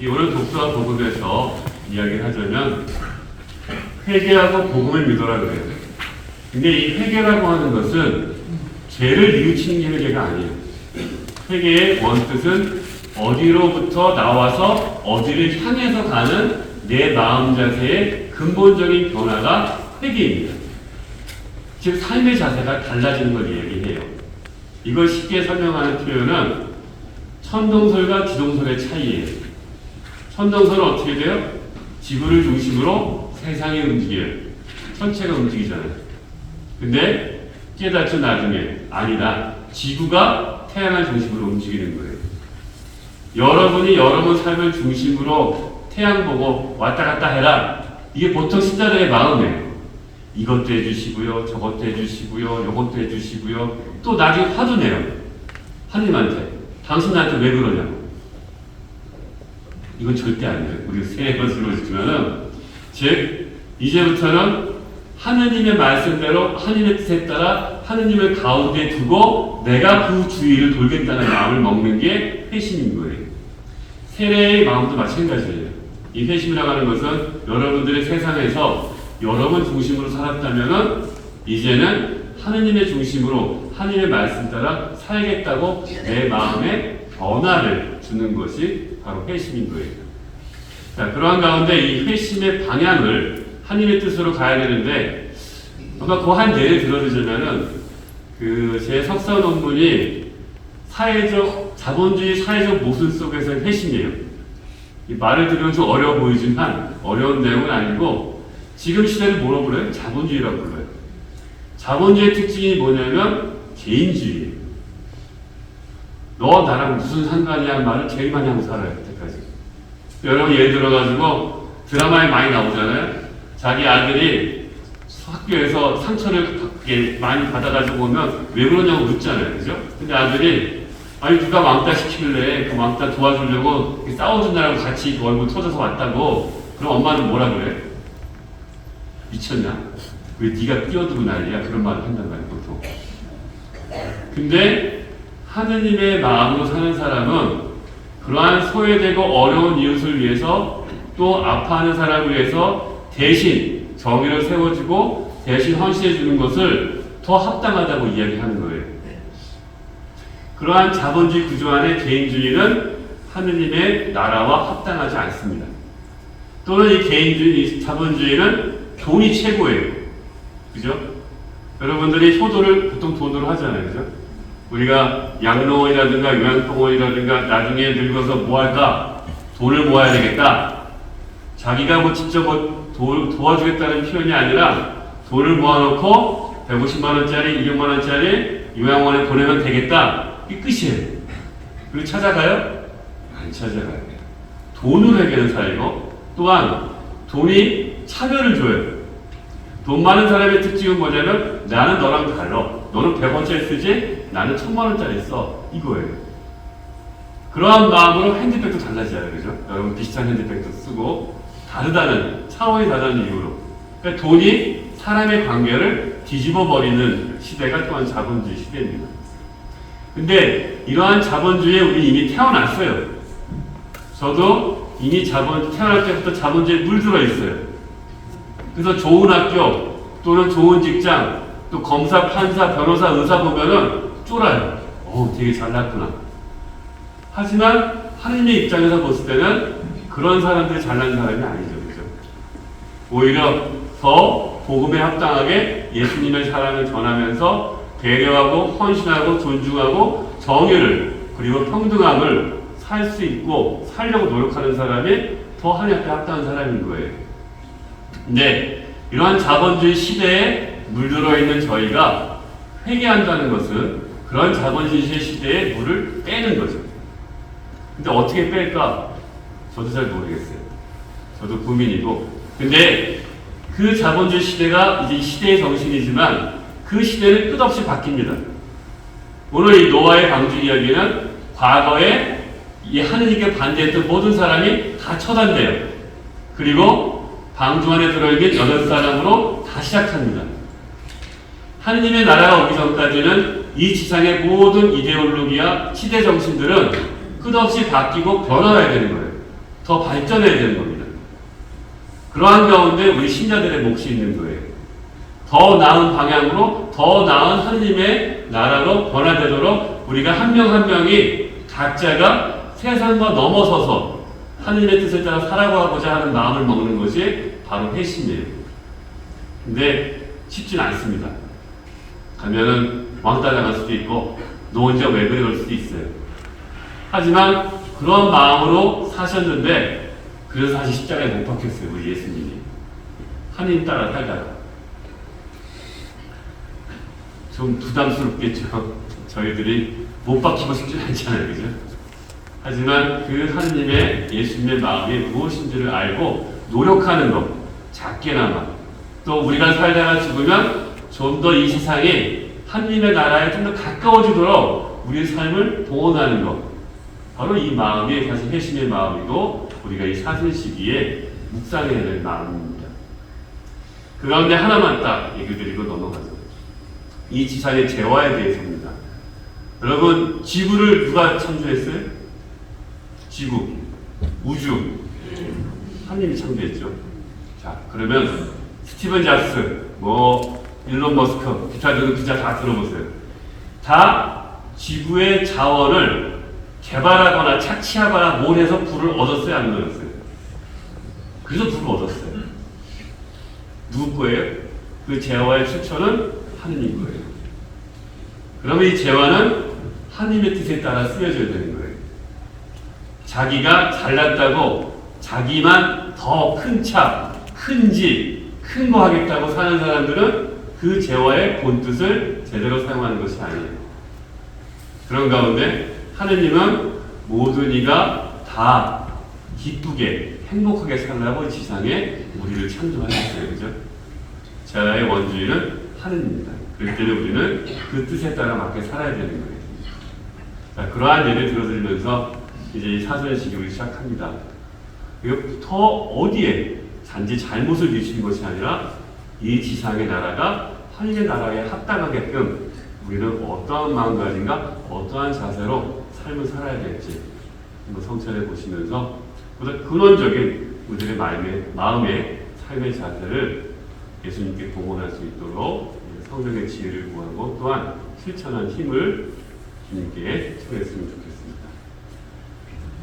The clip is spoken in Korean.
이 오늘 독서와 복음에서 이야기를 하자면 회개하고 복음을 믿어라 그래요. 근데 이 회개라고 하는 것은 죄를 뉘우치는 게 회개가 아니에요. 회개의 원뜻은 어디로부터 나와서 어디를 향해서 가는 내 마음 자세의 근본적인 변화가 회개입니다. 즉 삶의 자세가 달라지는 걸 얘기해요. 이걸 쉽게 설명하는 표현은 천동설과 기동설의 차이예요. 천동설은 어떻게 돼요? 지구를 중심으로 세상이 움직여요. 천체가 움직이잖아요. 근데 깨닫죠 나중에 아니다. 지구가 태양을 중심으로 움직이는 거예요. 여러분이 여러분 삶을 중심으로 태양 보고 왔다 갔다 해라. 이게 보통 신자들의 마음이에요. 이것도 해주시고요, 저것도 해주시고요, 요것도 해주시고요. 또 나중에 화도 내요. 하나님한테. 당신 나한테 왜 그러냐고. 이건 절대 안 돼요. 우리가 새 것을 보시면은, 즉, 이제부터는 하느님의 말씀대로 하느님의 뜻에 따라 하느님을 가운데 두고 내가 그 주위를 돌겠다는 마음을 먹는 게 회심인 거예요. 세례의 마음도 마찬가지예요. 이 회심이라고 하는 것은 여러분들의 세상에서 여러분 중심으로 살았다면은 이제는 하느님의 중심으로 하느님의 말씀 따라 살겠다고 내 마음에 변화를 주는 것이 바로 회심인 거예요. 자, 그러한 가운데 이 회심의 방향을 하느님의 뜻으로 가야 되는데 아마 그한 예를 들어주자면은 그 제 석사 논문이 사회적 자본주의 사회적 모순 속에서 회심이에요. 이 말을 들으면 좀 어려워 보이지만 어려운 내용은 아니고 지금 시대를 뭐라고 불러요? 자본주의라고 불러요. 자본주의 특징이 뭐냐면 개인주의예요. 너 나랑 무슨 상관이야 하는 말을 제일 많이 하고 살아요. 그때까지. 여러분 예를 들어가지고 드라마에 많이 나오잖아요. 자기 아들이 학교에서 상처를 받게 많이 받아가지고 오면 왜 그러냐고 묻잖아요. 그죠? 근데 아들이 아니 누가 왕따 시키길래 그 왕따 도와주려고 싸워준다라고 같이 그 얼굴 터져서 왔다고 그럼 엄마는 뭐라 그래? 미쳤냐? 왜 네가 끼어들고 난리야? 그런 말을 한단 말이야 보통. 근데 하느님의 마음으로 사는 사람은 그러한 소외되고 어려운 이웃을 위해서 또 아파하는 사람을 위해서 대신 정의를 세워주고 대신 헌신해 주는 것을 더 합당하다고 이야기하는 거예요. 그러한 자본주의 구조 안에 개인주의는 하느님의 나라와 합당하지 않습니다. 또는 이 개인주의, 이 자본주의는 돈이 최고예요. 그죠? 여러분들이 효도를 보통 돈으로 하잖아요. 그죠? 우리가 양로원이라든가 요양병원이라든가 나중에 늙어서 뭐 할까? 돈을 모아야 되겠다. 자기가 뭐 직접 뭐 도, 도와주겠다는 표현이 아니라 돈을 모아놓고 150만 원짜리, 200만 원짜리 요양원에 보내면 되겠다. 이 끝이에요. 그리고 찾아가요? 안 찾아가요. 돈으로 해결하는 사이고 또한 돈이 차별을 줘요. 돈 많은 사람의 특징은 뭐냐면 나는 너랑 달라. 너는 100원짜리 쓰지? 나는 1000만원짜리 써. 이거예요. 그러한 마음으로 핸드백도 달라져요. 그죠? 여러분 비슷한 핸드백도 쓰고 다르다는 차원이 다르다는 이유로. 그러니까 돈이 사람의 관계를 뒤집어 버리는 시대가 또한 자본주의 시대입니다. 근데 이러한 자본주의에 우리 이미 태어났어요. 저도 이미 자본 태어날 때부터 자본주의에 물들어 있어요. 그래서 좋은 학교 또는 좋은 직장 또 검사, 판사, 변호사, 의사 보면은 쫄아요. 어, 되게 잘났구나. 하지만 하느님의 입장에서 봤을 때는 그런 사람들이 잘난 사람이 아니죠. 그죠? 오히려 더 복음에 합당하게 예수님의 사랑을 전하면서 배려하고 헌신하고 존중하고 정의를 그리고 평등함을 살 수 있고 살려고 노력하는 사람이 더 하나님 앞에 합당한 사람인 거예요. 근데 이러한 자본주의 시대에 물들어 있는 저희가 회개한다는 것은 그런 자본주의 시대에 물을 빼는 거죠. 근데 어떻게 뺄까? 저도 잘 모르겠어요. 저도 고민이고. 근데 그 자본주의 시대가 이제 이 시대의 정신이지만 그 시대는 끝없이 바뀝니다. 오늘 이 노아의 방주 이야기는 과거에 이 하느님께 반대했던 모든 사람이 다 처단돼요. 그리고 방주 안에 들어있는 여덟 사람으로 다 시작합니다. 하느님의 나라가 오기 전까지는 이 지상의 모든 이데올로기와 시대 정신들은 끝없이 바뀌고 변화해야 되는 거예요. 더 발전해야 되는 겁니다. 그러한 가운데 우리 신자들의 몫이 있는 거예요. 더 나은 방향으로 더 나은 하나님의 나라로 변화되도록 우리가 한 명 한 명이 각자가 세상과 넘어서서 하나님의 뜻에 따라 살아가고자 하는 마음을 먹는 것이 바로 회심이에요. 근데 쉽진 않습니다. 가면은 왕따 당할 수도 있고 너 혼자 왜 그래 그럴 수도 있어요. 하지만 그런 마음으로 사셨는데 그래서 사실 십자가에 못 박혔어요. 우리 예수님이. 하나님 따라 살다가. 좀 부담스럽겠죠. 저희들이 못 박히고 싶지 않잖아요. 그죠? 하지만 그 하느님의 예수님의 마음이 무엇인지를 알고 노력하는 것, 작게나마 또 우리가 살다가 죽으면 좀 더 이 세상에 하느님의 나라에 좀 더 가까워지도록 우리의 삶을 동원하는 것 바로 이 마음이 사실 회심의 마음이고 우리가 이 사슬 시기에 묵상해야 될 마음입니다. 그 가운데 하나만 딱 얘기 드리고 넘어가죠. 이 지상의 재화에 대해서입니다. 여러분 지구를 누가 창조했어요? 지구, 우주, 하나님이 창조했죠. 자, 그러면 스티븐 잡스, 뭐 일론 머스크, 기타 등등 기자 다 들어보세요. 다 지구의 자원을 개발하거나 착취하거나 뭘 해서 불을 얻었어요, 안 얻었어요? 그래서 불을 얻었어요. 누구 거예요? 그 재화의 출처는 하느님 거예요. 그러면 이 재화는 하나님의 뜻에 따라 쓰여져야 되는 거예요. 자기가 잘났다고 자기만 더 큰 차, 큰 집, 큰 거 하겠다고 사는 사람들은 그 재화의 본뜻을 제대로 사용하는 것이 아니에요. 그런 가운데 하느님은 모든 이가 다 기쁘게 행복하게 살라고 이 지상에 우리를 창조하셨어요. 그죠? 재화의 원주인은 하느님입니다. 그렇기 때문에 우리는 그 뜻에 따라 맞게 살아야 되는 거예요. 자, 그러한 예를 들어드리면서 이제 이 사전 시기를 시작합니다. 이거 더 어디에 단지 잘못을 비추는 것이 아니라 이 지상의 나라가 하늘의 나라에 합당하게끔 우리는 어떠한 마음가짐과 어떠한 자세로 삶을 살아야 될지 한번 성찰해 보시면서 보다 근원적인 우리들의 마음의, 마음의 삶의 자세를 예수님께 봉헌할 수 있도록 성령의 지혜를 구하고 또한 실천한 힘을 주님께 청했으면 좋겠습니다.